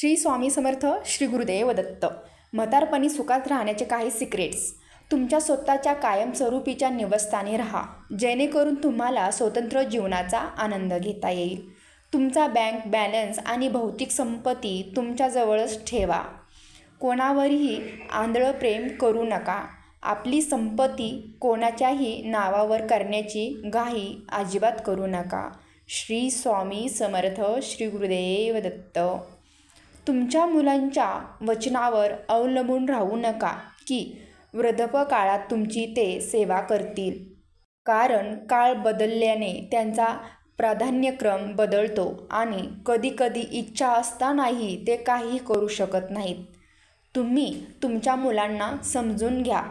श्री स्वामी समर्थ श्री गुरुदेव दत्त. म्हातारपणी सुखात राहण्याचे काही सिक्रेट्स तुमच्या स्वतःच्या कायमस्वरूपीच्या निवस्थानी राहा. जेणेकरून तुम्हाला स्वतंत्र जीवनाचा आनंद घेता येईल. तुमचा बँक बॅलन्स आणि भौतिक संपत्ती तुमच्याजवळच ठेवा. कोणावरही आंधळं प्रेम करू नका. आपली संपत्ती कोणाच्याही नावावर करण्याची घाई अजिबात करू नका. श्री स्वामी समर्थ श्री गुरुदेव दत्त. तुमच्या मुलांच्या वचनावर अवलंबून राहू नका की वृद्धपकाळात तुमची ते सेवा करतील. कारण काळ बदलल्याने त्यांचा प्राधान्यक्रम बदलतो आणि कधीकधी इच्छा असतानाही ते काही करू शकत नाहीत. तुम्ही तुमच्या मुलांना समजून घ्या.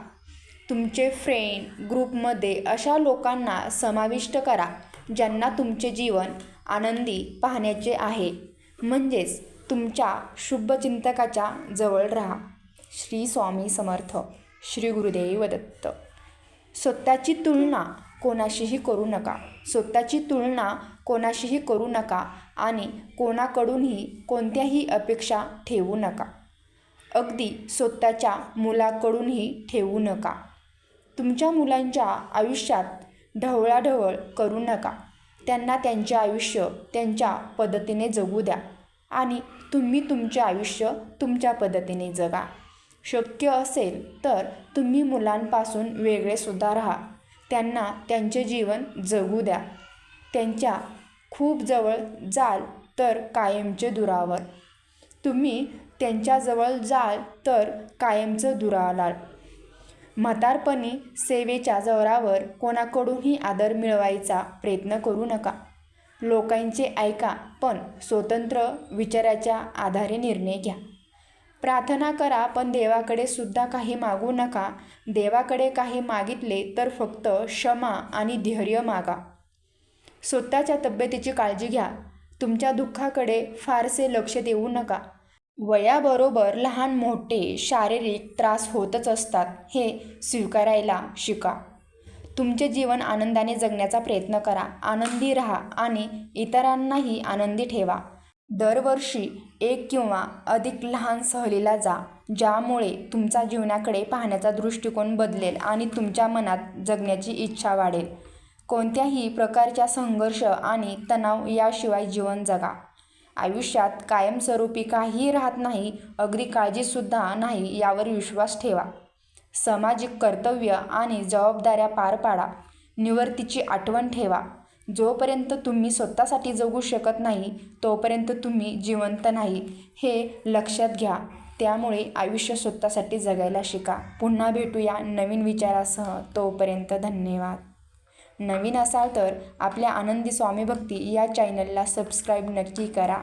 तुमचे फ्रेंड ग्रुपमध्ये अशा लोकांना समाविष्ट करा ज्यांना तुमचे जीवन आनंदी पाहण्याचे आहे. म्हणजेच तुमच्या शुभचिंतकाच्या जवळ राहा. श्री स्वामी समर्थ. श्री गुरुदेव दत्त. स्वतःची तुलना कोणाशीही करू नका. स्वतःची तुलना कोणाशीही करू नका आणि कोणाकडूनही कोणत्याही अपेक्षा ठेवू नका. अगदी स्वतःच्या मुलाकडूनही ठेवू नका. तुमच्या मुलांच्या आयुष्यात ढवळाढवळ करू नका. त्यांना त्यांचे आयुष्य त्यांच्या पद्धतीने जगू द्या. आणि तुम्ही तुमचे आयुष्य तुमच्या पद्धतीने जगा. शक्य असेल तर तुम्ही मुलांपासून वेगळेसुद्धा राहा. त्यांना त्यांचे जीवन जगू द्या. त्यांच्या खूप जवळ जाल तर कायमचे दुरावर. तुम्ही त्यांच्याजवळ जाल तर कायमचं दुरालाल. म्हातारपणी सेवेच्या जोरावर कोणाकडूनही आदर मिळवायचा प्रयत्न करू नका. लोकांचे ऐका पण स्वतंत्र विचाराच्या आधारे निर्णय घ्या. प्रार्थना करा पण देवाकडे सुद्धा काही मागू नका. देवाकडे काही मागितले तर फक्त क्षमा आणि धैर्य मागा. स्वतःच्या तब्येतीची काळजी घ्या. तुमच्या दुःखाकडे फारसे लक्ष देऊ नका. वयाबरोबर लहान मोठे शारीरिक त्रास होतच असतात हे स्वीकारायला शिका. तुमचे जीवन आनंदाने जगण्याचा प्रयत्न करा. आनंदी राहा आणि इतरांनाही आनंदी ठेवा. दरवर्षी एक किंवा अधिक लहान सहलीला जा ज्यामुळे तुमचा जीवनाकडे पाहण्याचा दृष्टिकोन बदलेल आणि तुमच्या मनात जगण्याची इच्छा वाढेल. कोणत्याही प्रकारच्या संघर्ष आणि तणाव याशिवाय जीवन जगा. आयुष्यात कायमस्वरूपी काहीही राहत नाही अगदी काळजीसुद्धा नाही यावर विश्वास ठेवा. सामाजिक कर्तव्य आणि जबाबदाऱ्या पार पाडा. निवर्तीची आठवण ठेवा. जोपर्यंत तुम्ही स्वतःसाठी जगू शकत नाही तोपर्यंत तुम्ही जिवंत नाही हे लक्षात घ्या. त्यामुळे आयुष्य स्वतःसाठी जगायला शिका. पुन्हा भेटूया नवीन विचारासह. तोपर्यंत धन्यवाद. नवीन असाल तर आपल्या आनंदी स्वामी भक्ती या चॅनलला सबस्क्राईब नक्की करा.